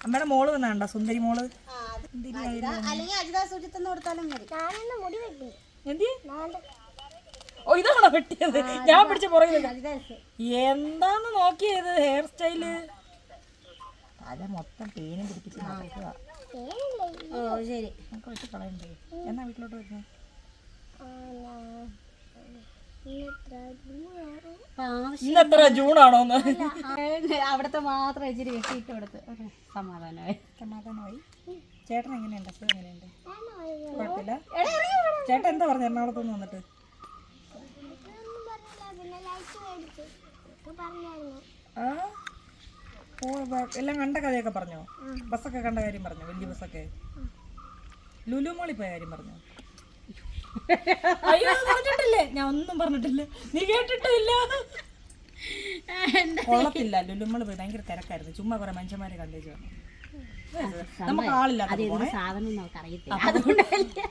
അമ്മയുടെ മോൾ വന്നാണ്ട? സുന്ദരി മോൾ? അല്ലെങ്കിൽ അജിത കൊടുത്താലും മതി. ഓ ഇതാണോ വെട്ടിയത്? ഞാൻ പിടിച്ച എസ്. എന്താന്ന് നോക്കിയത് ഹെയർ സ്റ്റൈൽ അതെ മൊത്തം പേനും പിടിപ്പിച്ച് നോക്കുക ഓ ശരി. നമുക്ക് വെച്ച് കളയണ്ടേ? എന്നാ വീട്ടിലോട്ട് വരുന്നത് ഇന്ന് എത്ര ജൂണാണോന്ന് അവിടുത്തെ മാത്രം ഇച്ചിരി വെട്ടിയിട്ട് കൊടുത്ത്. സമാധാനമായി. സമാധാനമായി. ചേട്ടൻ എങ്ങനെയുണ്ട്? അസുഖം എങ്ങനെയുണ്ട്? കുഴപ്പമില്ല. ചേട്ടൻ എന്താ പറഞ്ഞു? എറണാകുളത്ത് വന്നിട്ട്. എല്ലാം കണ്ട കഥയൊക്കെ പറഞ്ഞോ? ബസ്സൊക്കെ കണ്ട കാര്യം പറഞ്ഞോ? വലിയ ബസ്സൊക്കെ? ലുലു മോളിൽ പോയ കാര്യം പറഞ്ഞോ? അയ്യോ പറഞ്ഞിട്ടില്ലേ? ഞാൻ ഒന്നും പറഞ്ഞിട്ടില്ല. നീ കേട്ടിട്ടില്ല? കൊള്ളത്തില്ല ലുലുമ്മൾ പോയി. ഭയങ്കര തിരക്കായിരുന്നു. ചുമ്മാ കുറെ മനുഷ്യന്മാരെ കണ്ടേച്ചു നമുക്ക് ആളില്ലാത്ത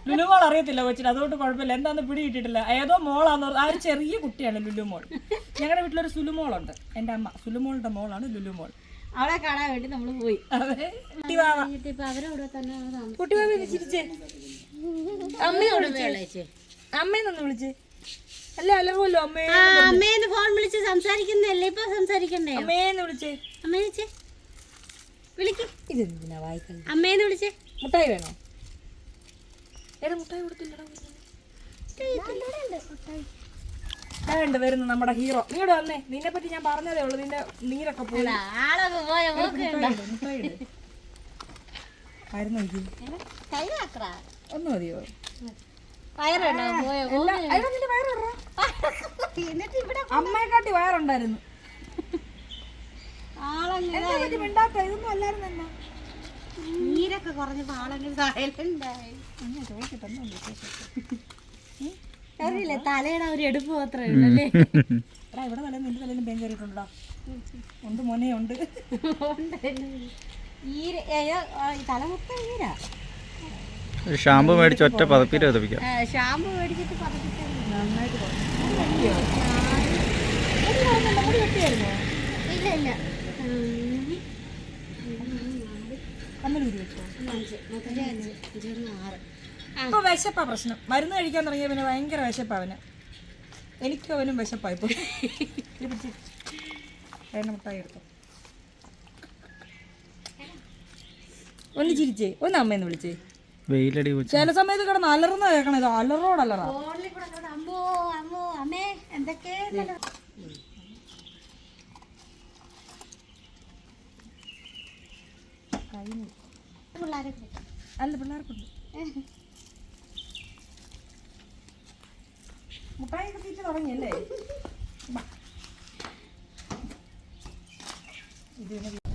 ലുലുമോൾ അറിയത്തില്ല. കൊച്ചിന്. അതുകൊണ്ട് കുഴപ്പമില്ല. എന്താന്ന് പിടി കിട്ടിയിട്ടില്ല. ഏതോ മോളാന്ന് ആ ഒരു ചെറിയ കുട്ടിയാണ് ലുലുമോൾ ഞങ്ങളുടെ വീട്ടിലൊരു സുലുമോളുണ്ട് എന്റെ അമ്മ. സുലുമോളുടെ മോളാണ് ലുലുമോൾ അവളെ കാണാൻ വേണ്ടി നമ്മൾ പോയി. കുട്ടിവാവ കുട്ടിവാവ ചിരിച്ചേ. അമ്മയെന്നൊന്ന് വിളിച്ചേ. അല്ല അമ്മേ. അമ്മേന്ന് ഫോൺ വിളിച്ച് സംസാരിക്കുന്നല്ലേ ഇപ്പൊ സംസാരിക്കണ്ടേ? അമ്മേന്ന് വിളിച്ചേ. അമ്മേ വിളിച്ചേ. വിളിക്ക്. ഇതെന്തിനാ വായിക്കുന്നത് അമ്മേന്ന് വിളിച്ചേ. മുട്ടായി വേണോ? എടാ മുട്ടായി കൊടുത്തില്ലടാ. വേണ്ട വരുന്നു നമ്മുടെ ഹീറോ. നീടെ വന്നേ? നിന്നെ പറ്റി ഞാൻ പറഞ്ഞതേ ഉള്ളൂ. നിന്റെ നീരൊക്കെ പോയി. പോയ? ഒന്ന് മതിയോ? അമ്മയെക്കാട്ടി വയറുണ്ടായിരുന്നു. മിണ്ടാത്ത? ഇതൊന്നും അല്ലായിരുന്നു നീരൊക്കെ കുറഞ്ഞപ്പോ ആളങ്ങനെ സൈലന്റായി അറിയില്ല തലയുടെ ഒരു എടുപ്പ് മാത്രമേ ഉള്ളല്ലേ? ഇവിടെ തലേ നിന്റെ തലേന്ന് പേൻ കയറിയിട്ടുണ്ടോ? ഉണ്ട് മോനെ ഉണ്ട്. ഈര തല മൊത്തം ഈരാ ഒരു ഷാമ്പു മേടിച്ച് ഒറ്റ പതപ്പീര് പതപ്പിക്കാം ഷാമ്പു മേടിച്ചിട്ട് ഇല്ല ഇല്ല. ഇപ്പൊ വിശപ്പാ പ്രശ്നം. മരുന്ന് കഴിക്കാൻ തുടങ്ങിയ പിന്നെ ഭയങ്കര വിശപ്പാ അവന്. എനിക്കും അവനും വിശപ്പാ പോയി ഇത് പിടിച്ച്. വേണ്ട മുട്ടായി എടുത്തോ. ഒന്ന് ചിരിച്ചേ. ഒന്ന് അമ്മയെന്ന് വിളിച്ചേ. വെയിലടി വെച്ച് ചില സമയത്ത് കിടന്ന് അലർന്ന കേൾക്കണം ഇത് അലറോടല്ലറാ ഫോണിൽ കൂടെ അമ്മോ അമ്മോ അമ്മേ എന്തൊക്കെ? പിള്ളേരെ വിളിക്കാം. അല്ല പിള്ളേർക്കുണ്ട്. മുട്ടായി ഒക്കെ തീറ്റ തുടങ്ങിയല്ലേ?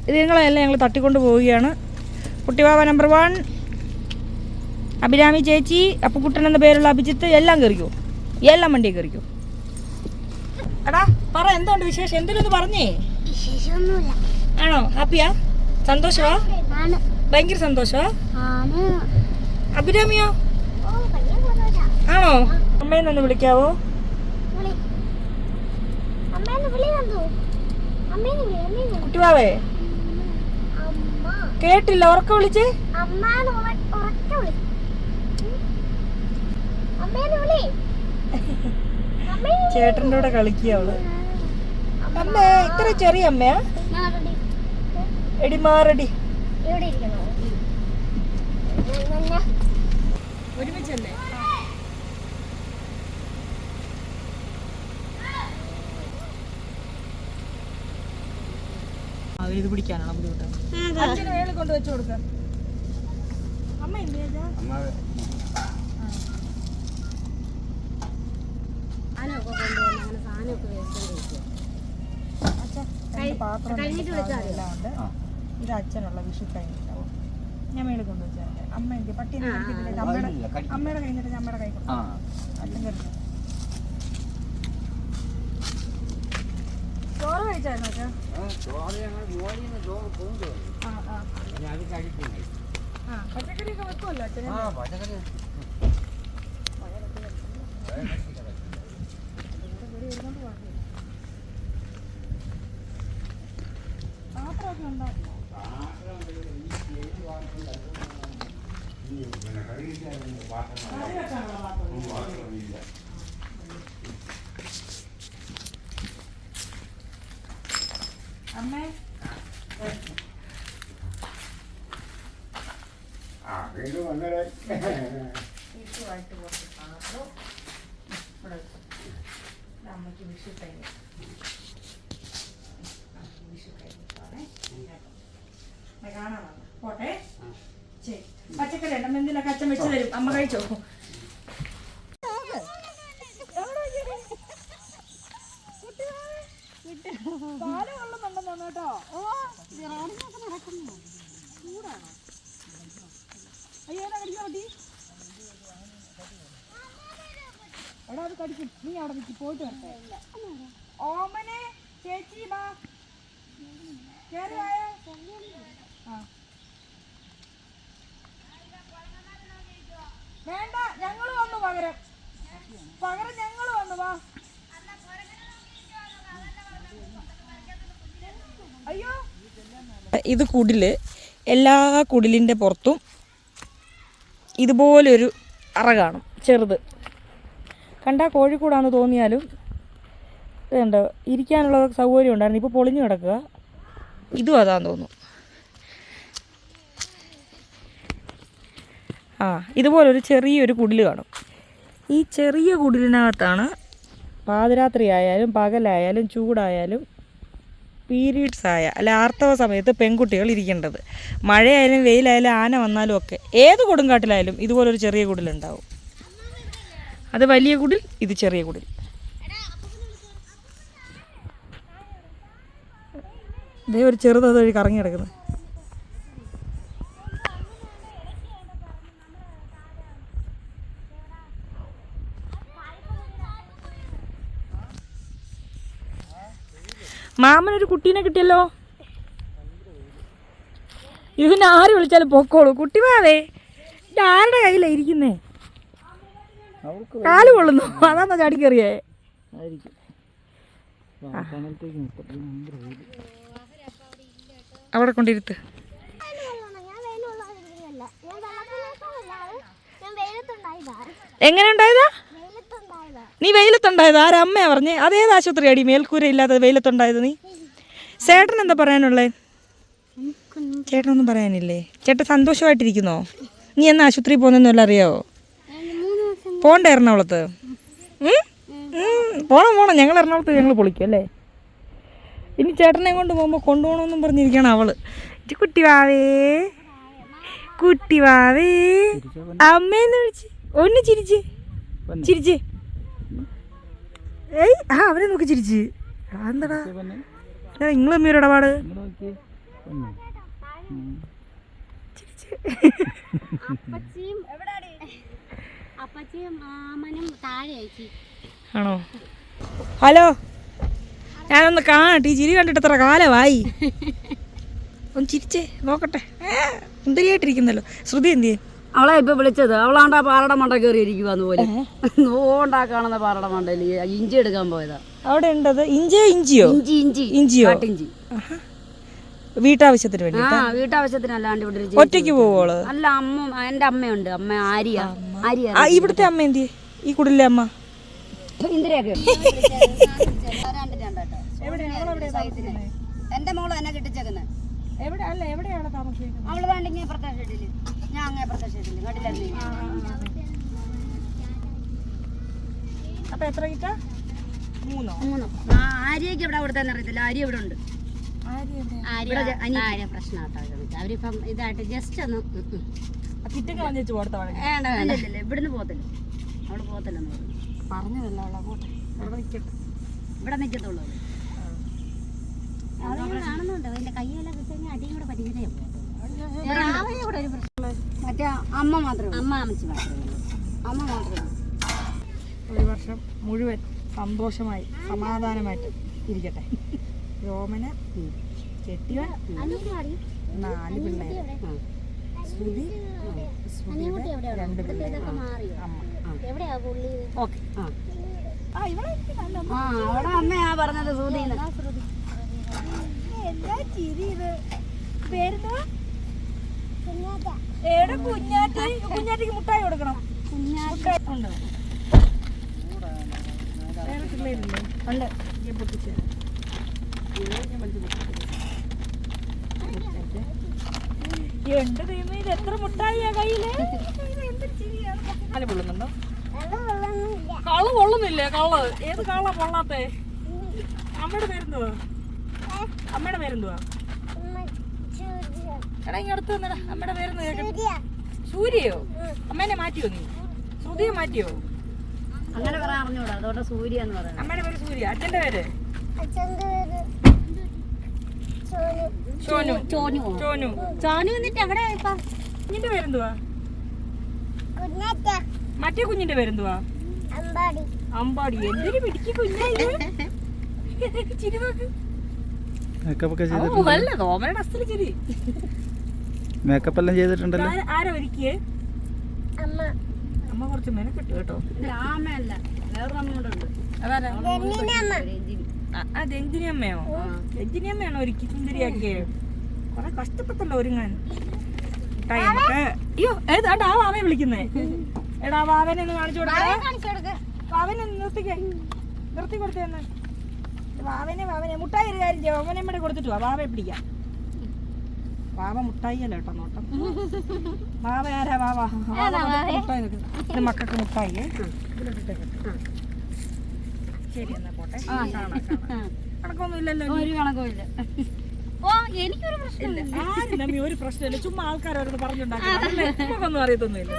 ഇത് നിങ്ങളെല്ലാം ഞങ്ങൾ തട്ടിക്കൊണ്ട് പോവുകയാണ്. കുട്ടിവാവ നമ്പർ വൺ അഭിരാമി ചേച്ചി അപ്പുക്കുട്ടൻ എന്ന പേരുള്ള അഭിജിത്ത് എല്ലാം കയറിക്കോ എല്ലാം വണ്ടിയെ കയറിക്കോ എടാ പറ എന്തുണ്ട് വിശേഷം? എന്തിനൊന്ന് പറഞ്ഞേ? ആണോ? ഹാപ്പിയാ? സന്തോഷമാ ഭയങ്കര സന്തോഷമാ അഭിരാമിയോ. ആണോ? അമ്മയെന്നൊന്ന് വിളിക്കാവോ? കുട്ടിവാവേ. കേട്ടില്ല ഉറക്ക വിളിച്ചേ അമ്മേന്ന് ഉറ- ഉറക്കെ വിളി ഉം. അമ്മേന്ന് വിളി അമ്മേന്ന് വിളി. ചേട്ടന്റെ കൂടെ കളിക്കുക അവൾ. അമ്മേ ഇത്ര ചെറിയ അമ്മയാ? എടി മാറടി. ഒരുമിച്ചല്ലേ? ഇത് പിടിക്കാനാണ് ബുദ്ധിമുട്ട്? അച്ഛന് വേൾ കൊണ്ട് വെച്ചു കൊടുക്ക. അമ്മ ഇല്ലേ? പാത്രം എല്ലാം ഉണ്ട് ഇത് അച്ഛനുള്ള വിഷു കഴിഞ്ഞിട്ടാവും. ഞാൻ മേളിൽ കൊണ്ടുവച്ചാൽ അമ്മ എനിക്ക് പട്ടി അമ്മയുടെ അമ്മയുടെ കഴിഞ്ഞിട്ട് ഞാൻ അമ്മയുടെ കൈ അച്ഛൻ കരുതി. ചോറ് കഴിച്ചായിരുന്നു അച്ഛാ ആ ആ ആ. പച്ചക്കറിയൊക്കെ വെക്കുമല്ലോ അച്ഛൻ? പാത്രമൊക്കെ ഉണ്ടാകും അമ്മേ വീട്ടുമായിട്ട് കുറച്ച് പാത്രം ഇവിടെ അമ്മയ്ക്ക് വിഷു കഴിഞ്ഞു വിഷു കഴിഞ്ഞിട്ടാണേ അമ്മ കാണാൻ വന്നു പോട്ടെ ശരി ഉണ്ട് എന്തിനൊക്കെ അച്ഛൻ വെച്ച് തരും? അമ്മ കഴിച്ചോ? അയ്യോ കടിക്കാൻ പറ്റി എടാ അത് കടിക്കും. നീ അവിടെ നിൽക്കി പോയിട്ട് വരട്ടെ ഓമനെ ചേച്ചി വാ കേറി വായോ ആ വേണ്ട ഞങ്ങൾ വന്നു പകരം പകരം ഞങ്ങൾ വന്നു വാ അയ്യോ ഇത് കുടിൽ എല്ലാ കുടിലിന്റെ പുറത്തും ഇതുപോലൊരു അറ കാണും ചെറുത്. കണ്ടാൽ കോഴിക്കൂടാന്ന് തോന്നിയാലും ഇതുണ്ട് ഇരിക്കാനുള്ള സൗകര്യം ഉണ്ടായിരുന്നു. ഇപ്പോൾ പൊളിഞ്ഞു കിടക്കുക. ഇതും അതാന്ന് തോന്നുന്നു. ആ ഇതുപോലൊരു ചെറിയൊരു കുടിൽ കാണും. ഈ ചെറിയ കുടിലിനകത്താണ് പാതിരാത്രി ആയാലും പകലായാലും ചൂടായാലും പീരീഡ്സ് ആയ അല്ല ആർത്തവ സമയത്ത് പെൺകുട്ടികൾ ഇരിക്കേണ്ടത്. മഴയായാലും വെയിലായാലും ആന വന്നാലും ഒക്കെ. ഏത് കൊടുങ്കാട്ടിലായാലും ഇതുപോലൊരു ചെറിയ കുടിലുണ്ടാവും. അത് വലിയ കുടിൽ ഇത് ചെറിയ കുടിൽ. ഇതേ ഒരു ചെറുത് അതുവഴി കറങ്ങി കിടക്കുന്നത് മാമനൊരു കുട്ടീനെ കിട്ടിയല്ലോ? ഇതിനെ ആര് വിളിച്ചാലും പൊക്കോളൂ. കുട്ടി ഇത് ആരുടെ കയ്യിലാണ് ഇരിക്കുന്നേ? കാൽ കൊള്ളുന്നു. അതാന്നാ ചാടി കയറിയേ. അവിടെ കൊണ്ടിരുത്ത്. എങ്ങനെ ഉണ്ടായതാ? നീ വെയിലത്തുണ്ടായത്? ആരമ്മയാ പറഞ്ഞേ? അതേത് ആശുപത്രിയാടി മേൽക്കൂര ഇല്ലാത്തത് വെയിലത്തുണ്ടായത് നീ? ചേട്ടൻ എന്താ പറയാനുള്ളേ? ചേട്ടനൊന്നും പറയാനില്ലേ? ചേട്ടൻ സന്തോഷമായിട്ടിരിക്കുന്നോ? നീ എന്നാ ആശുപത്രി പോകുന്നതെന്നല്ല അറിയാവോ? പോണ്ട എറണാകുളത്ത്? പോണം പോണം. ഞങ്ങൾ എറണാകുളത്ത് ഞങ്ങൾ പൊളിക്കും അല്ലേ? ഇനി ചേട്ടനെ കൊണ്ട് പോകുമ്പോൾ കൊണ്ടുപോകണമെന്നും പറഞ്ഞിരിക്കുകയാണ് അവൾ. കുട്ടി വാവേ. കുട്ടി വാവേ. അമ്മേന്ന് വിളിച്ച്. ഒന്ന് ചിരിച്ച്. ചിരിച്ച്. ഏയ് ആ അവനെ നോക്കി ചിരിച്ച്. അതെന്താടാ? എന്താടാ പൊന്നെ, ഒരു ഇടപാട്. ആണോ? ഹലോ? ഞാനൊന്ന് കാണട്ടെ ഈ ചിരി കണ്ടിട്ട് എത്ര കാലമായി. ഒന്ന് ചിരിച്ചേ നോക്കട്ടെ. സുന്ദരിയായിട്ടിരിക്കുന്നല്ലോ ശ്രുതി എന്തിയെ? അവളെ ഇപ്പൊ വിളിച്ചത്. അവളാണ്ട് ആ പാറയുടെ മണ്ട കയറി ഇരിക്കുവാന്ന് പോലെ. കാണുന്ന പാറയുടെ മണ്ടയിൽ ഇഞ്ചി എടുക്കാൻ പോയതാ. അവിടെ ഉണ്ടത്? ഇഞ്ചിയോ ഇഞ്ചിയോ? ഇഞ്ചി ഇഞ്ചി. ഇഞ്ചിയോ? ഇഞ്ചി. വീട്ടാവശ്യത്തിന് വേണ്ടി ആ വീട്ടാവശ്യത്തിന് അല്ലാണ്ട് ഇവിടെ ഒരു ഒറ്റയ്ക്ക് പോവോൾ? അല്ല അമ്മ എന്റെ അമ്മയുണ്ട്. അമ്മ ആര്യ. ആര്യ ആ ഇവിടുത്തെ അമ്മ എന്തിയെ? ഈ കുടിലെ അമ്മ? ഇന്ദിരയൊക്കെ എന്റെ മോൾ എന്നെ കിട്ടിച്ചേക്കുന്നത് എവിടെ അല്ല എവിടെയാണ് താമസിക്കുന്നത്? അവൾ വേണ്ടെങ്കിൽ പ്രത്യേക ഷെഡിൽ. ഞാൻ അങ്ങേ പ്രത്യേക ഷെഡിൽ. കണ്ടില്ലേ അപ്പൊ എത്ര കിട്ടാ? മൂന്നോ? മൂന്നോ? ആ ആര്യക്ക് ഇവിടെ അവിടെ തന്നെ അറിയത്തില്ല. ആര്യ ഇവിടെ ഉണ്ട്. ആര്യ പ്രശ്നമാട്ടോ അവരിപ്പം ഇതായിട്ട് ജസ്റ്റ് ഒന്ന് ഇവിടുന്ന് പോകത്തില്ല. അവൾ പോകത്തില്ലെന്ന് പറഞ്ഞു. പറഞ്ഞതല്ല അവളെ പോട്ടെ. ഇവിടെ നിൽക്കത്തുള്ളൂ കാണുന്നുണ്ട് എന്റെ കയ്യെല്ലാം കിട്ടിയ അടിയും കൂടെ പരിചയം മറ്റേ അമ്മ മാത്രമേ അമ്മ അമ്മച്ചി മാത്രമേ അമ്മ മാത്രമേ ഒരു വർഷം മുഴുവൻ സന്തോഷമായി സമാധാനമായിട്ട് ഇരിക്കട്ടെ. രോമന ചെട്ടിയ നാല് പിള്ളേർ ശ്രുതി രണ്ട് പിള്ളേർ അമ്മ. എവിടെയാ പുള്ളി? ഓക്കെ. ആ ഇവിടെ ആ അവിടെ അമ്മയാ പറഞ്ഞത് സൂതിന്ന് എന്താ ചിരി ഇത്? കുഞ്ഞാറ്റ. ഏടെ കുഞ്ഞാറ്റി? കുഞ്ഞാറ്റിക്ക് മുട്ടായി കൊടുക്കണം. ഉണ്ട്. വേറെ പിള്ളേരില്ലേ? ഉണ്ട്. പൊട്ടിച്ചു. എന്റെ ദൈവമേ ഇത് എത്ര മുട്ടായിയാ കയ്യിൽ. കാൽ പൊള്ളുന്നുണ്ടോ കള്ള് കൊള്ളുന്നില്ലേ കള്ള്? ഏത് കള്ള പൊള്ളാത്തെ? അമ്മയുടെ പേരെന്തുവാ? അമ്മയുടെ പേരെന്തുവാ? എടാ ഇങ്ങ് വന്നടാ. അമ്മയുടെ പേരെന്ന് കേൾക്കട്ടെ സൂര്യയോ? അമ്മേനെ മാറ്റിയോ നീ? ശ്രുതിയെ മാറ്റിയോ? അങ്ങനെ പറയാൻ അറിഞ്ഞൂടാ. അതുകൊണ്ട് സൂര്യ എന്ന് പറയുന്നത്. അമ്മയുടെ പേര് സൂര്യ. അച്ഛന്റെ പേര്? ഷോനു ചോനു. ഷോനു ചോനു. എന്നിട്ട് എവിടെ കുഞ്ഞിന്റെ പേരെന്തുവാ? മറ്റേ കുഞ്ഞിന്റെ പേരെന്തുവാ? അമ്പാടി. അമ്പാടി. എന്തിനു പിടിക്ക് കുഞ്ഞായി ചിരി നോക്ക്. മേക്കപ്പ് ഒക്കെ ചെയ്തിട്ടുണ്ട്. മേക്കപ്പ് എല്ലാം ചെയ്തിട്ടുണ്ടല്ലോ. ആര- ഒരുക്കിയേ? അമ്മ. അമ്മ കുറച്ച് മെനക്കെട്ടു കേട്ടോ വേറൊരു ആ, രഞ്ജിനി അമ്മയോ? രഞ്ജിനി അമ്മയാണോ ഒരുക്കി സുന്ദരിയാക്കിയേ? കൊറേ കഷ്ടപ്പെട്ടല്ലോ ഒരുങ്ങാൻ. അയ്യോ ആ വിളിക്കുന്നേ. എടാ ആ വാവനെ ഒന്ന് കാണിച്ചു കൊടുക്കേ. വാവനെ നിർത്തിക്കേ. നിർത്തി കൊടുത്തേന്ന് വാവനെ വാവനെ മുട്ടായി ഒരു കാര്യം ചെയ്യാം. വാവനെ ഇവിടെ കൊടുത്തിട്ട് വാ. വാവയെ പിടിക്കാം. വാവ മുട്ടായി അല്ല കേട്ടോ നോട്ടം. വാവ ആരാ? വാവ വാവ? മുട്ടായി ഇത് മക്കൾക്ക് മുട്ടായി. ശരി എന്നാ പോട്ടെ. കണക്കൊന്നും ഇല്ലല്ലോ. ഒരു കണക്കും ഇല്ല ഓ എനിക്കൊരു ആരും ഒരു പ്രശ്നമില്ല. ചുമ്മാ ആൾക്കാരോട് പറഞ്ഞുണ്ടാക്കി അറിയത്തൊന്നുമില്ല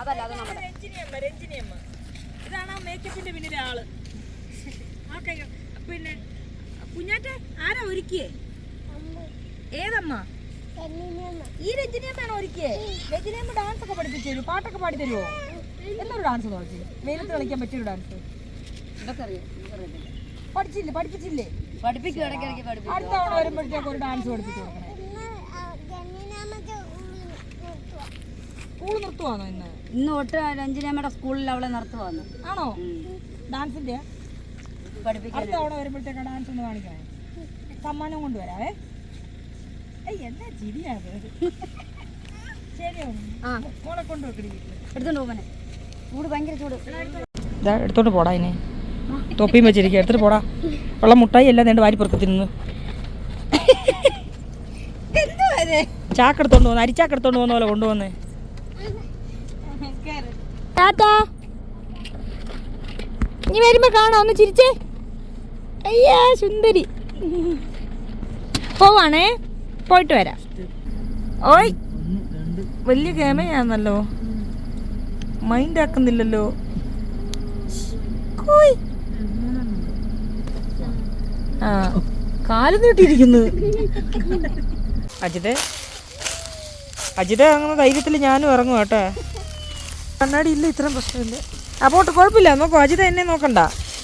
അതല്ല അത് നമ്മുടെ രഞ്ജിനിയമ്മ രഞ്ജിനിയമ്മ ഇതാണ് ആ മേക്കപ്പിന്റെ പിന്നിലെ ആൾ ആ കൈ പിന്നെ കുഞ്ഞാറ്റ ആരാ ഒരുക്കിയേ ഏതമ്മ ജെന്നിന്റെ അമ്മ ഈ രഞ്ജിനിയമ്മയാണോ ഒരുക്കിയേ രഞ്ജിനിയമ്മ ഡാൻസ് ഒക്കെ പഠിപ്പിച്ചു തരുമോ പാട്ടൊക്കെ പാടി തരുമോ എന്നൊരു ഡാൻസ് കളിച്ചു വെയിലത്ത് കളിക്കാൻ പറ്റിയൊരു ഡാൻസ് പഠിച്ചില്ലേ? പഠിപ്പിച്ചില്ലേ? പഠിപ്പിക്കും അടുത്ത തവണ വരുമ്പോഴത്തേക്ക് ഒരു ഡാൻസ് പഠിപ്പിച്ചു കൊടുക്കണേ. നിർത്തുക സ്കൂൾ നിർത്തുവാണോ ഇന്ന്? ഇന്ന് തൊട്ട് രഞ്ജിനിയമ്മയുടെ സ്കൂളിൽ അവളെ നിർത്തുവാന്ന്. ആണോ? ഡാൻസിന്റെ അടുത്ത തവണ വരുമ്പോഴത്തേക്ക് ഡാൻസ് ഒന്ന് കാണിക്കണേ. സമ്മാനം കൊണ്ടുവരാവേ. എന്താ ചിരിയാത് ശരിയാണ് ആ എടുത്തോണ്ട് പോവനെ ചൂട് ഭയങ്കര ചൂട് ഇതാ എടുത്തോണ്ട് പോടാ അതിനെ തൊപ്പിയും വെച്ചിരിക്കുക എടുത്തിട്ട് പോടാ. ഉള്ള മുട്ടായി എല്ലാം വാരി വാരിപ്പുറത്ത് തിന്നു. ചാക്കെടുത്തോണ്ട് പോന്ന് അരിച്ചാക്കെടുത്തോണ്ട് പോകുന്ന പോലെ കൊണ്ടുവന്നേ. ടാറ്റാ നീ വരുമ്പോ കാണാം ഒന്ന് ചിരിച്ചേ. അയ്യാ സുന്ദരി. പോവാണേ. പോയിട്ട് വരാം. ഓയ്. വലിയ ക്യാമയാന്നല്ലോ മൈൻഡ് ആക്കുന്നില്ലല്ലോ. ആ കാൽ നീട്ടിയിരിക്കുന്നു. അജിതേ. അജിതേ അങ്ങനെ ധൈര്യത്തിൽ ഞാനും ഇറങ്ങും കേട്ടോ. കണ്ണാടി ഇല്ല ഇത്രയും പ്രശ്നമില്ല. അപ്പോട്ട് കുഴപ്പമില്ല. നോക്കൂ അജിത എന്നെ നോക്കണ്ട.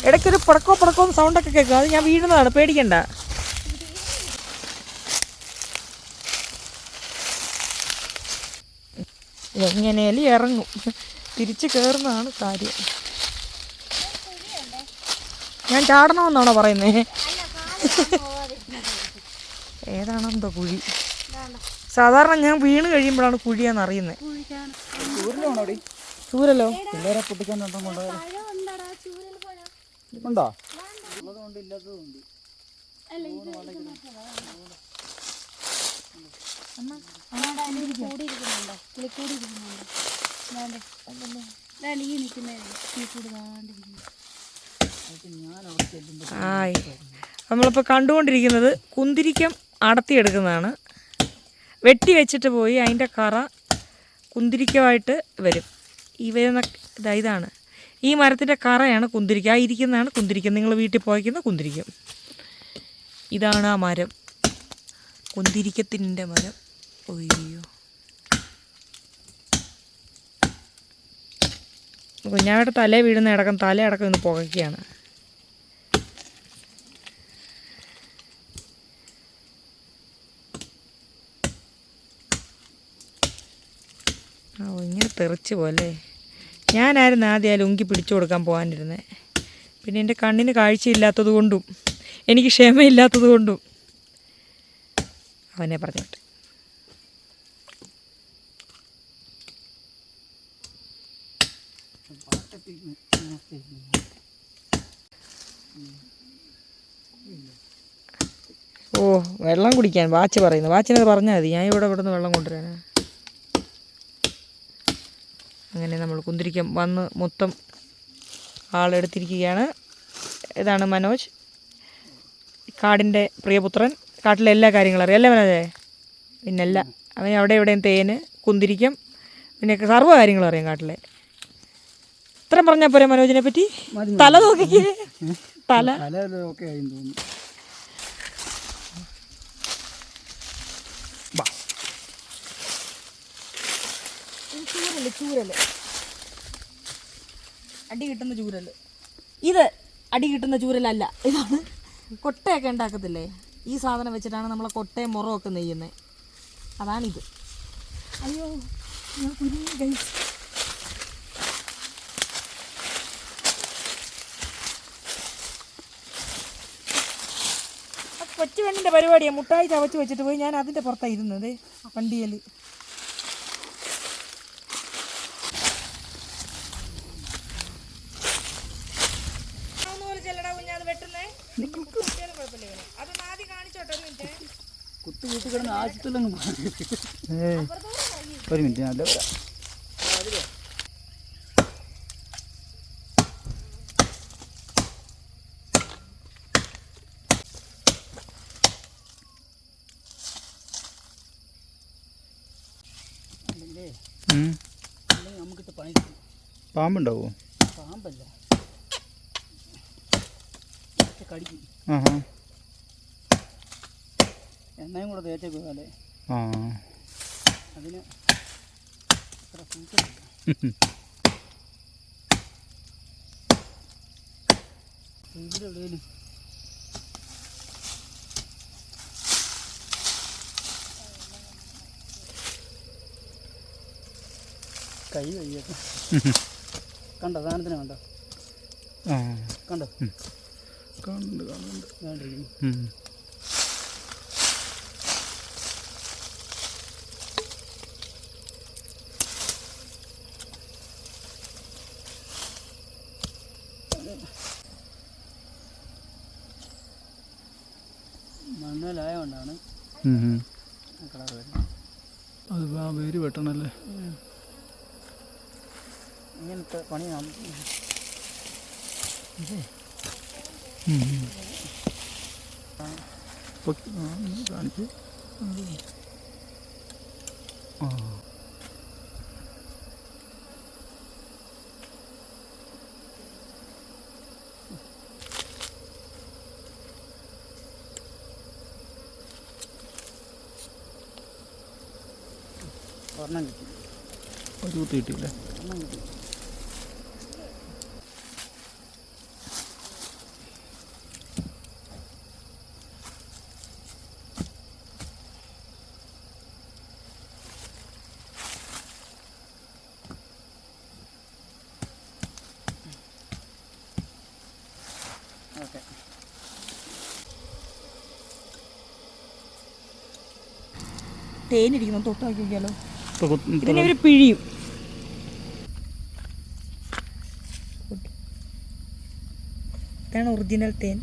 ഇടയ്ക്കൊരു പടക്കോ പടക്കോ സൗണ്ടൊക്കെ കേൾക്കും. അത് ഞാൻ വീഴുന്നതാണ് പേടിക്കണ്ട. എങ്ങനെയാലും ഇറങ്ങും. തിരിച്ച് കയറുന്നതാണ് കാര്യം. ഞാൻ ചാടണമെന്നാണോ പറയുന്നത് ഏതാണെന്തോ കുഴി. സാധാരണ ഞാൻ വീണ് കഴിയുമ്പോഴാണ് കുഴിയാന്ന് അറിയുന്നത് ചൂരല്ലോ പിള്ളേരെ ഉണ്ടോ ആയി. നമ്മളിപ്പോൾ കണ്ടുകൊണ്ടിരിക്കുന്നത് കുന്തിരിക്കം അടത്തിയെടുക്കുന്നതാണ്. വെട്ടി വെച്ചിട്ട് പോയി അതിന്റെ കറ കുന്തിരിക്കമായിട്ട് വരും. ഈ വരുന്ന ഇതാണ്. ഈ മരത്തിന്റെ കറയാണ് കുന്തിരിക്കം. ആ ഇരിക്കുന്നതാണ് കുന്തിരിക്കം. നിങ്ങൾ വീട്ടിൽ പോയിക്കുന്ന കുന്തിരിക്കം. ഇതാണ് ആ മരം. കുന്തിരിക്കത്തിന്റെ മരം. ഒയ്യോ കുഞ്ഞാവിടെ തലേ വീഴുന്ന അടക്കം തല അടക്കം ഇന്ന് പുകയ്ക്കുകയാണ്. ആ ഇങ്ങനെ തെറിച്ച് പോലെ ഞാനായിരുന്നു ആദ്യം ആ ലുങ്കി പിടിച്ചു കൊടുക്കാൻ പോകാനിരുന്നത് പിന്നെ എന്റെ കണ്ണിന് കാഴ്ചയില്ലാത്തത് കൊണ്ടും എനിക്ക് ക്ഷമയില്ലാത്തത് കൊണ്ടും അവനെ പറഞ്ഞോട്ടെ ഓ വെള്ളം കുടിക്കാൻ വാച്ച് പറയുന്നു. വാച്ചിനത് പറഞ്ഞാൽ മതി. ഞാൻ ഇവിടെ ഇവിടെ നിന്ന് വെള്ളം കൊണ്ടുവരാനാ. അങ്ങനെ നമ്മൾ കുന്തിരിക്കം വന്ന് മൊത്തം ആളെടുത്തിരിക്കുകയാണ്. ഇതാണ് മനോജ്. കാടിന്റെ പ്രിയപുത്രൻ. കാട്ടിലെ എല്ലാ കാര്യങ്ങളും അറിയാം. അല്ലേ മനോജേ? പിന്നല്ല അവന് അവിടെ എവിടെയും തേന് കുന്തിരിക്കം പിന്നെ സർവ കാര്യങ്ങളും അറിയാം കാട്ടിലെ. ഇത്രയും പറഞ്ഞാൽ പോരെ മനോജിനെ പറ്റി തല നോക്കിക്കേ. തല. ഓക്കെ തോന്നുന്നു ചൂരൽ ചൂരൽ. അടി കിട്ടുന്ന ചൂരൽ. ഇത് അടി കിട്ടുന്ന ചൂരലല്ല. ഇതാണ് കൊട്ടയൊക്കെ ഉണ്ടാക്കത്തില്ലേ? ഈ സാധനം വെച്ചിട്ടാണ് നമ്മളെ കൊട്ടയും മുറമൊക്കെ നെയ്യുന്നത് അതാണിത്. അയ്യോ ഞാൻ കുരുങ്ങി കൊച്ചു പെണ്ണിന്റെ പരിപാടിയാണ് മുട്ടായി ചവച്ച് വെച്ചിട്ട് പോയി. ഞാൻ അതിന്റെ പുറത്താണ് ഇരുന്നത്. വണ്ടിയിൽ കുത്തു കൂട്ടി കിടന്ന് ആശുപത്രിയിലൊന്നും ഏയ് ഒരു മിനിറ്റ്. പണി പാമ്പുണ്ടാവോ? പാമ്പല്ല. കടിക്കും. ആഹാ. എണ്ണയും കൂടെ തേച്ചേക്കും ആ. അതിന് അത്ര സൂക്ഷിച്ചില്ല ഇവിടെ എവിടെയും കൈ കഴിയൊക്കെ കണ്ടോ? സാധനത്തിന് കണ്ടോ? കണ്ടോ? കണ്ടോ? കാണുന്നുണ്ട് കളർ വരുന്നത്. അത് ആ വേര് വെട്ടണല്ലേ? ഇങ്ങനത്തെ പണി കാണിച്ച് ആ. ഒരെണ്ണം കിട്ടി. ഒരു കുത്തി കിട്ടിയില്ലേ? ഒരെണ്ണം കിട്ടി. ഓക്കെ. തേനിരിക്കുന്നു തൊട്ട് നോക്കി നോക്കിയാലോ ഇതിനെ ഒരു പിഴിയും. ഇതാണ് ഒറിജിനൽ തേൻ.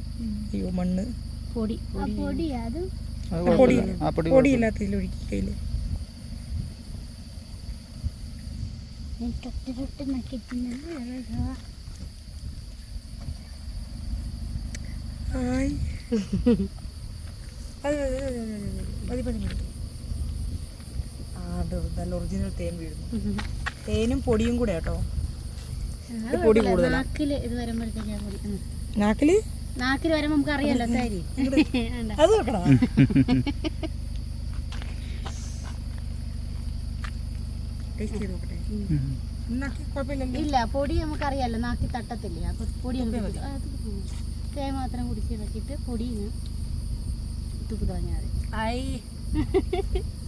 അയ്യോ മണ്ണ്. പൊടി. പൊടി അത് അത് പൊടി. ആ പൊടി പൊടിയില്ലാത്തതിൽ ഒഴുക്കി ഞാൻ തൊട്ട് തൊട്ട് നക്കിട്ടുന്നത് ഹായ് അത് മതി മതി മതി ആ അത് നല്ല ഒറിജിനൽ തേൻ വീഴുന്നു. തേനും പൊടിയും കൂടെ കേട്ടോ പൊടി കൂടുതലാണ് നാക്കിൽ നാക്കിൽ വരുമ്പോൾ നമുക്ക് അറിയാലോ തരി അത് നോക്കണം ഇല്ല പൊടി നമുക്കറിയാലോ നാക്കി തട്ടത്തില്ലേ. അപ്പൊ പൊടി തേ മാത്രം കുടിച്ചിടക്കിട്ട് പൊടി തുപ്പു തോന്നിയാൽ ഐ.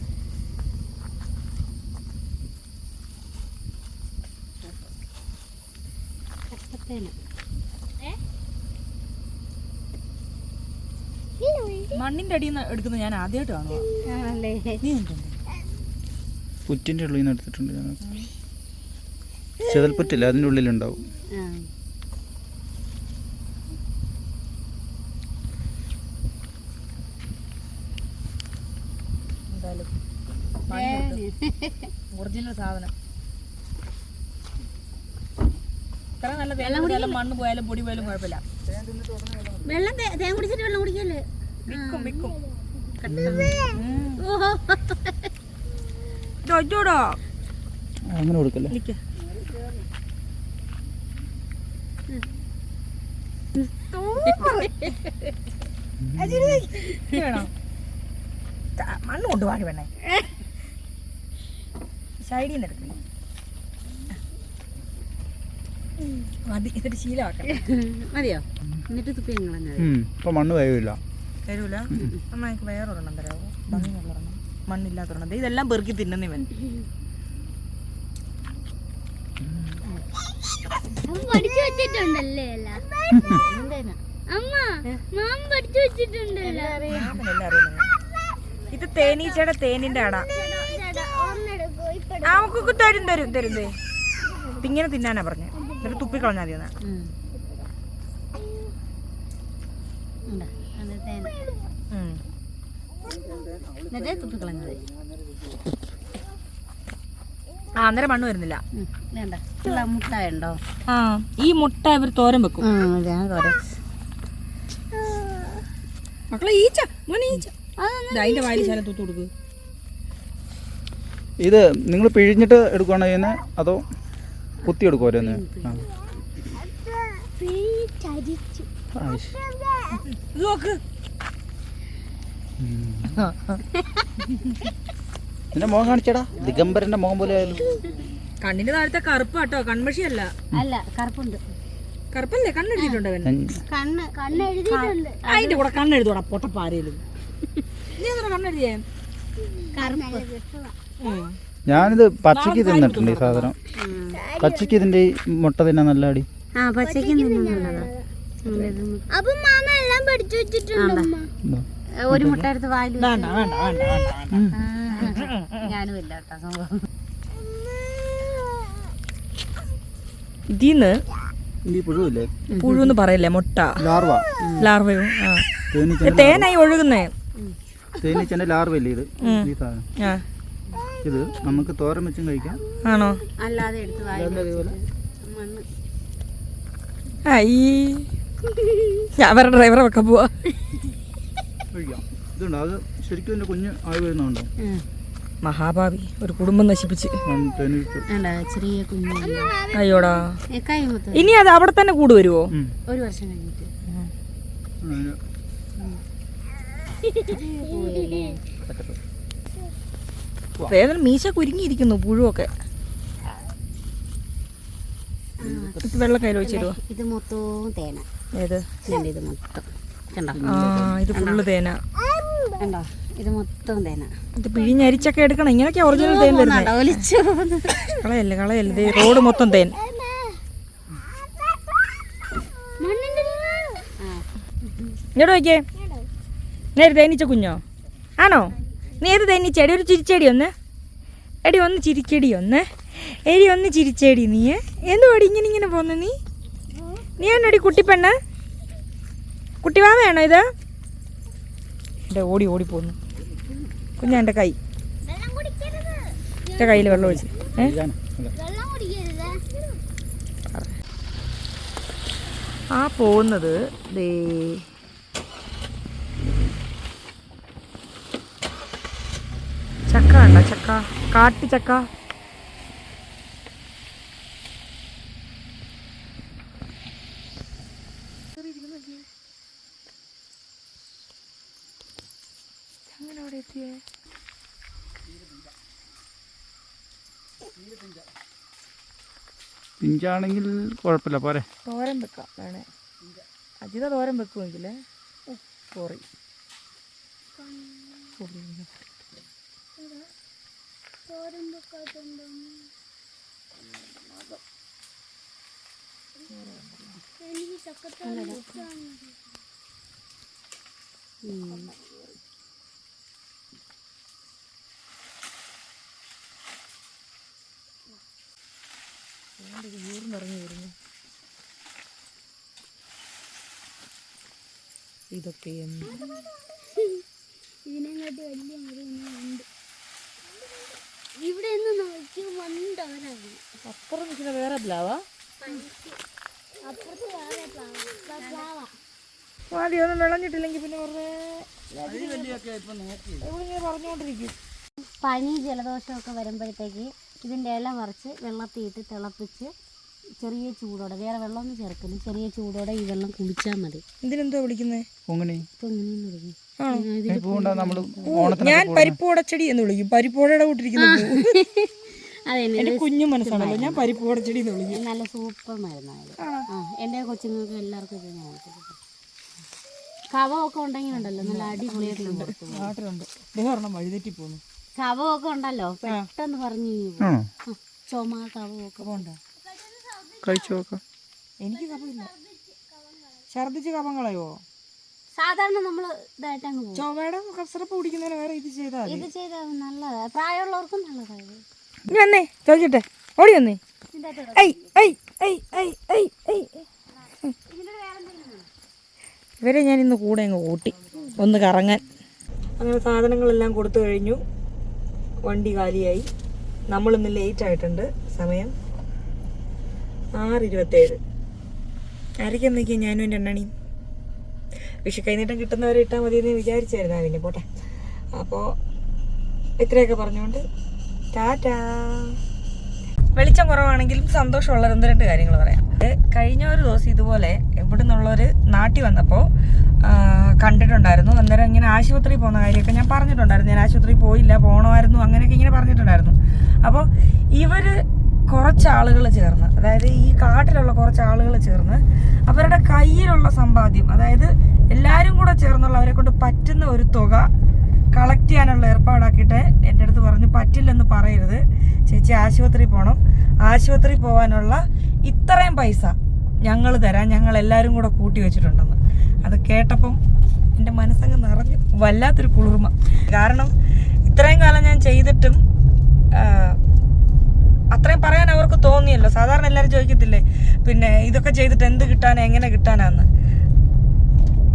മണ്ണിന്റെ അടിയിൽ നിന്ന് എടുക്കുന്നത് ഞാൻ ആദ്യമായിട്ട് കാണുക? പുറ്റിന്റെ ഉള്ളിൽ നിന്ന് എടുത്തിട്ടുണ്ട് ഞാൻ. ചെതൽപ്പറ്റില്ല അതിന്റെ ഉള്ളിലുണ്ടാവും. ഒറിജിനൽ സാധനം. ഇത്ര നല്ല വെള്ളം മണ്ണ് പോയാലും പൊടി പോയാലും കുഴപ്പമില്ല. വെള്ളം തേ- തേൻ കുടിച്ചിട്ട് വെള്ളം കുടിക്കല്ലേ? മിക്കും മിക്കും. ഓഹോ. അങ്ങനെ കൊടുക്കല്ലേ? മണ്ണ് കൊണ്ടുപോകാൻ വേണേ സൈഡിൽ നിന്ന് എടുക്കണം മതി. ഇതൊരു ശീലമാക്കണം മതിയോ? എന്നിട്ട് തുപ്പി. ഇപ്പൊ മണ്ണ് വയവില്ല തരൂല. അമ്മ എനിക്ക് വേറൊരെണ്ണം തരാമോ ഭംഗിയുള്ളൊരെണ്ണം മണ്ണില്ലാത്തൊരെണ്ണം. ദേ ഇതെല്ലാം പെറുക്കി തിന്നുന്നവൻ പഠിച്ചു വെച്ചിട്ടുണ്ടല്ലേ അമ്മ മാം പഠിച്ചു വെച്ചിട്ടുണ്ടല്ലോ. ഇത് തേനീച്ചയുടെ തേനിന്റെ അട നമുക്ക് തരും തരും തരും തേ ഇങ്ങനെ തിന്നാനാ പറഞ്ഞത് എന്നിട്ട് തുപ്പിക്കളഞ്ഞാൽ മതി. എന്നിട്ട് തുപ്പി കളഞ്ഞാൽ മതി. ആ അന്നേരം മണ്ണ് വരുന്നില്ല. മുട്ട ഉണ്ടോ ആ ഈ മുട്ട ഇവർ തോരൻ വെക്കും. മക്കളെ ഈച്ച മോനെ ഈച്ച. അതിന്റെ വായിൽ ശാലം തൂത്ത് കൊടുക്ക്. ഇത് നിങ്ങൾ പിഴിഞ്ഞിട്ട് എടുക്കുകയാണോ ചെയ്യുന്നത് അതോ കുത്തി എടുക്കും ഓരോന്ന് നിന്റെ മുഖം കാണിച്ചടാ. ദിഗംബരന്റെ മുഖം പോലെ ആയാലും. കണ്ണിന്റെ താഴത്തെ കറുപ്പാട്ടോ കൺമഷിയല്ല. അല്ല കറുപ്പുണ്ട്. കറുപ്പല്ലേ? കണ്ണെഴുതിയിട്ടുണ്ട് കണ്ണ് കണ്ണ് എഴുതിയിട്ടുണ്ട്. അതിന്റെ കൂടെ കണ്ണെഴുതോടാ പൊട്ടപ്പാരയിലും നീ എന്താ കണ്ണെഴുതിയേ? ഉം. ഞാനിത് പച്ചയ്ക്ക് തിന്നിട്ടുണ്ട് ഈ സാധനം. പച്ചയ്ക്ക് ഇതിന്റെ ഈ മുട്ട തിന്നാൻ നല്ല അടി. ആ പച്ചയ്ക്ക് തിന്നുന്നുള്ളതാ അപ്പൊ മാമ എല്ലാം പഠിച്ചു വെച്ചിട്ടുണ്ട് അമ്മ ഒരു മുട്ട എടുത്ത് ഞാനും ഇല്ല കേട്ടോ സംഭവം. ഇതിന്ന് പുഴുന്ന് പറയല്ലേ മുട്ട? ലാർവ. ലാർവയോ? തേനായി ഒഴുകുന്നേ? തേനീച്ചന്റെ ലാർവല്ലേ ഇത്? ഈ സാധനം. ആ. ഇത് നമുക്ക് തോരൻ വെച്ചും കഴിക്കാം. ആണോ? അല്ലാതെ എടുത്ത് വായിൽ മണ്ണ്. അയ്യേ ഞാൻ വേറെ ഡ്രൈവറെ വെക്കാൻ പോവാ. കഴിക്കാം. ഇതുണ്ട്? അത് ശരിക്കും എന്റെ കുഞ്ഞ് ആയി വരുന്നുണ്ടോ? മഹാഭാവി ഒരു കുടുംബം നശിപ്പിച്ച്. ചെറിയ കുഞ്ഞ്. അയ്യോടാ. ഇനി അത് അവിടെ തന്നെ കൂട് വരുമോ ഒരു വർഷം കഴിഞ്ഞിട്ട്. വേദന മീശ കുരുങ്ങിയിരിക്കുന്നു പുഴുവൊക്കെ. വെള്ളം കയ്യിൽ വെച്ചിരുവോ ഇത് മൊത്തവും തേന. ഏത്? ഇത് മൊത്തം. ഇത് ഫുള്ള് തേന. കണ്ടോ? ഇത് മൊത്തം തേന. ഇത് പിഴിഞ്ഞരിച്ചൊക്കെ എടുക്കണം. ഇങ്ങനെയൊക്കെ ഒറിജിനൽ തേൻ വരുന്നത്. കളയല്ലേ കളയല്ലേ. റോഡ് മൊത്തം തേൻ. ഇങ്ങോട്ട് നോക്കിയേ. നേരെ തേനീച്ച കുഞ്ഞോ? ആണോ? നീ ഏത് ചെടി? ഒരു ചിരിച്ചടി ഒന്ന്. എടി ഒന്ന് ചിരിച്ചെടി ഒന്ന്. എടി ഒന്ന് ചിരിച്ചടി നീ. എന്തുവാടി ഇങ്ങനെ ഇങ്ങനെ പോന്ന നീ? നീ എന്നടി കുട്ടിപ്പെണ്ണ്? കുട്ടിവാമയാണോ ഇത്? എന്റെ ഓടി ഓടി പോന്നു. കുഞ്ഞാ എന്റെ കൈ. എന്റെ കയ്യിൽ വെള്ളം ഒഴിച്ച്. ആ പോകുന്നത് ദേ ചക്ക കണ്ട ചക്ക കാട്ടു ചക്ക. പിഞ്ചാണെങ്കിൽ കുഴപ്പമില്ല പോരെ. തോരൻ വെക്കാം വേണേ. അജിത തോരൻ വെക്കുമെങ്കിൽ സോറി എനിക്ക് ഇതൊക്കെ ഇതിനെങ്ങാട്ട് വലിയ മൃഗങ്ങളുണ്ട് ഇവിടെ അപ്പുറം നിൽക്കുന്ന വേറെ പ്ലാവാ? ആദ്യം ഒന്നും വിളഞ്ഞിട്ടില്ലെങ്കിൽ പിന്നെ വെറുതെ പറഞ്ഞുകൊണ്ടിരിക്കും പനി ജലദോഷമൊക്കെ വരുമ്പോഴത്തേക്ക് ഇതിന്റെ ഇല മറിച്ച് വെള്ളത്തിയിട്ട് തിളപ്പിച്ച് ചെറിയ ചൂടോടെ വേറെ വെള്ളമൊന്നും ചേർക്കുന്നു ചെറിയ ചൂടോടെ ഈ വെള്ളം കുടിച്ചാൽ മതി. ഇതിനെന്തോ വിളിക്കുന്നത് പൊങ്ങണി. ഇങ്ങനെയെന്ന് വിളിക്കും. ഞാൻ പരിപ്പോടച്ചെടി എന്ന് വിളിക്കും. പരിപ്പോടയുടെ കൂട്ടിരിക്കുന്ന എന്റെ കുഞ്ഞു മനസ്സാണല്ലോ. ഞാൻ പരിപ്പോടച്ചെടി എന്ന് വിളിക്കും. നല്ല സൂപ്പർ മരുന്നായത് ആ എന്റെ കൊച്ചുങ്ങൾക്ക് എല്ലാവർക്കും ഇത് ഞാൻ. കഫമൊക്കെ ഉണ്ടെങ്കിൽ ഉണ്ടല്ലോ നല്ല അടിപൊളിയായിട്ട് വഴിതെറ്റി പോകുന്നു കവമൊക്കെ ഉണ്ടല്ലോ. പെട്ടെന്ന് പറഞ്ഞു ചുമ കവമൊക്കെ കഴിച്ചു നോക്കാം എനിക്ക് കവമില്ല ഛർദിച്ച് കളയോ സാധാരണ നമ്മൾ ഇതായിട്ട് അങ്ങ് പോകും. ചൊവ്വയുടെ കഫ്സിറപ്പ് കുടിക്കുന്നതിന് വേറെ ഇത് ചെയ്താൽ ഇത് ചെയ്താൽ നല്ലതാണ് പ്രായമുള്ളവർക്കും നല്ലതാണ് ഇനി വന്നേ ചോദിച്ചിട്ടെ ഓടി വന്നേ. ഇതിന്റെ അകത്ത് ഐ ഐ ഐ ഐ ഐ ഐ. ഇവരെ ഞാൻ ഇന്ന് കൂടെ അങ്ങ് കൂട്ടി. ഒന്ന് കറങ്ങാൻ. അങ്ങനെ സാധനങ്ങളെല്ലാം കൊടുത്തു കഴിഞ്ഞു. വണ്ടി കാലിയായി. നമ്മളിന്ന് ലേറ്റ് ആയിട്ടുണ്ട്. സമയം ആറ് ഇരുപത്തേഴ്. ആരൊക്കെ നോക്കിയാൽ ഞാനും എന്റെ എണ്ണണിയും വിഷു കൈനീട്ടം കിട്ടുന്നവരെ ഇട്ടാൽ മതി എന്ന് വിചാരിച്ചായിരുന്നു അതിന് പോട്ടെ. അപ്പോൾ ഇത്രയൊക്കെ പറഞ്ഞുകൊണ്ട് ടാറ്റാ. വെളിച്ചം കുറവാണെങ്കിലും സന്തോഷമുള്ള ഒന്ന് രണ്ട് കാര്യങ്ങൾ പറയാം. കഴിഞ്ഞ ഒരു ദിവസം ഇതുപോലെ ഇവിടെ നിന്നുള്ളൊരു നാട്ടിൽ വന്നപ്പോൾ കണ്ടിട്ടുണ്ടായിരുന്നു. അന്നേരം ഇങ്ങനെ ആശുപത്രിയിൽ പോകുന്ന കാര്യമൊക്കെ ഞാൻ പറഞ്ഞിട്ടുണ്ടായിരുന്നു. ഞാൻ ആശുപത്രിയിൽ പോയില്ല പോകണമായിരുന്നു അങ്ങനെയൊക്കെ ഇങ്ങനെ പറഞ്ഞിട്ടുണ്ടായിരുന്നു. അപ്പോൾ ഇവർ കുറച്ച് ആളുകൾ ചേർന്ന്. അതായത് ഈ കാട്ടിലുള്ള കുറച്ച് ആളുകൾ ചേർന്ന് അവരുടെ കയ്യിലുള്ള സമ്പാദ്യം അതായത് എല്ലാവരും കൂടെ ചേർന്നുള്ള അവരെ കൊണ്ട് പറ്റുന്ന ഒരു തുക കളക്ട് ചെയ്യാനുള്ള ഏർപ്പാടാക്കിയിട്ട് എന്റെ അടുത്ത് പറഞ്ഞു പറ്റില്ലെന്ന് പറയരുത്. ചേച്ചി ആശുപത്രി പോകണം ആശുപത്രി പോകാനുള്ള ഇത്രയും പൈസ ഞങ്ങൾ തരാം. ഞങ്ങൾ എല്ലാവരും കൂടെ കൂട്ടി വെച്ചിട്ടുണ്ടെന്ന്. അത് കേട്ടപ്പം എന്റെ മനസ്സങ്ങ് നിറഞ്ഞു. വല്ലാത്തൊരു കുളിർമ. കാരണം ഇത്രയും കാലം ഞാൻ ചെയ്തിട്ടും അത്രയും പറയാൻ അവർക്ക് തോന്നിയല്ലോ. സാധാരണ എല്ലാവരും ചോദിക്കത്തില്ലേ പിന്നെ ഇതൊക്കെ ചെയ്തിട്ട് എന്ത് കിട്ടാനാ എങ്ങനെ കിട്ടാനാന്ന്?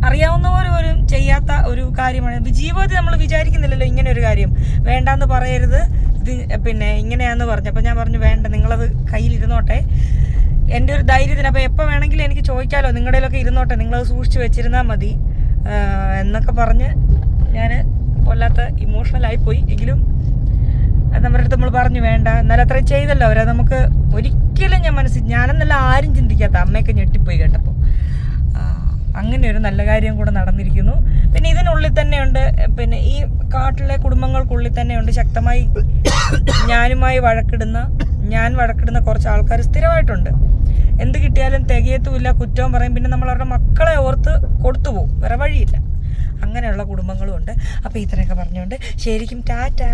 അറിയാവുന്നവർ പോലും ചെയ്യാത്ത ഒരു കാര്യമാണ്. ജീവിതത്തിൽ നമ്മൾ വിചാരിക്കുന്നില്ലല്ലോ ഇങ്ങനെ ഒരു കാര്യം. വേണ്ടാന്ന് പറയരുത്. ഇത് പിന്നെ ഇങ്ങനെയാന്ന് പറഞ്ഞു. അപ്പം ഞാൻ പറഞ്ഞു വേണ്ട നിങ്ങളത് കയ്യിലിരുന്നോട്ടെ എന്റെ ഒരു ധൈര്യത്തിന് അപ്പോൾ എപ്പോൾ വേണമെങ്കിലും എനിക്ക് ചോദിക്കാമല്ലോ നിങ്ങളുടെയിലൊക്കെ ഇരുന്നോട്ടെ. നിങ്ങളത് സൂക്ഷിച്ച് വെച്ചിരുന്നാൽ മതി. എന്നൊക്കെ പറഞ്ഞ് ഞാൻ വല്ലാത്ത ഇമോഷണലായിപ്പോയി എങ്കിലും അത് നമ്മുടെ അടുത്ത് നമ്മൾ പറഞ്ഞു വേണ്ട എന്നാലും അത്രയും ചെയ്തല്ലോ അവരെ. നമുക്ക് ഒരിക്കലും ഞാൻ മനസ്സിൽ ഞാനെന്നല്ല ആരും ചിന്തിക്കാത്ത അമ്മയൊക്കെ ഞെട്ടിപ്പോയി കേട്ടപ്പോൾ അങ്ങനെ ഒരു നല്ല കാര്യം കൂടെ നടന്നിരിക്കുന്നു. പിന്നെ ഇതിനുള്ളിൽ തന്നെയുണ്ട് പിന്നെ ഈ കാട്ടിലെ കുടുംബങ്ങൾക്കുള്ളിൽ തന്നെയുണ്ട് ശക്തമായി ഞാനുമായി വഴക്കിടുന്ന ഞാൻ വഴക്കിടുന്ന കുറച്ച് ആൾക്കാർ സ്ഥിരമായിട്ടുണ്ട്. എന്ത് കിട്ടിയാലും തികയത്തുമില്ല കുറ്റവും പറയും പിന്നെ നമ്മൾ അവരുടെ മക്കളെ ഓർത്ത് കൊടുത്തു പോകും വേറെ വഴിയില്ല. അങ്ങനെയുള്ള കുടുംബങ്ങളും ഉണ്ട് അപ്പോൾ ഇത്രയൊക്കെ പറഞ്ഞുകൊണ്ട് ശരിക്കും ടാറ്റാ.